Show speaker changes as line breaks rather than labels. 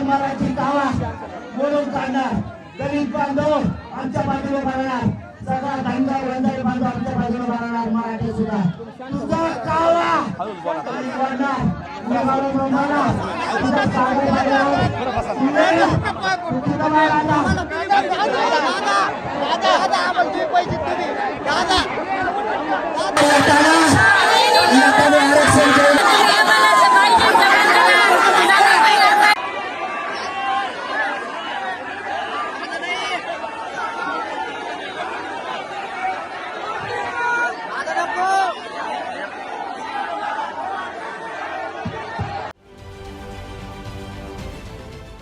मराठी गावा बोलून काढणार गरीब बांधव आमच्या बाजूला भरणार सगळा धंदा बांधव आमच्या बाजूला भरणार मराठी सुद्धा तुझा कावा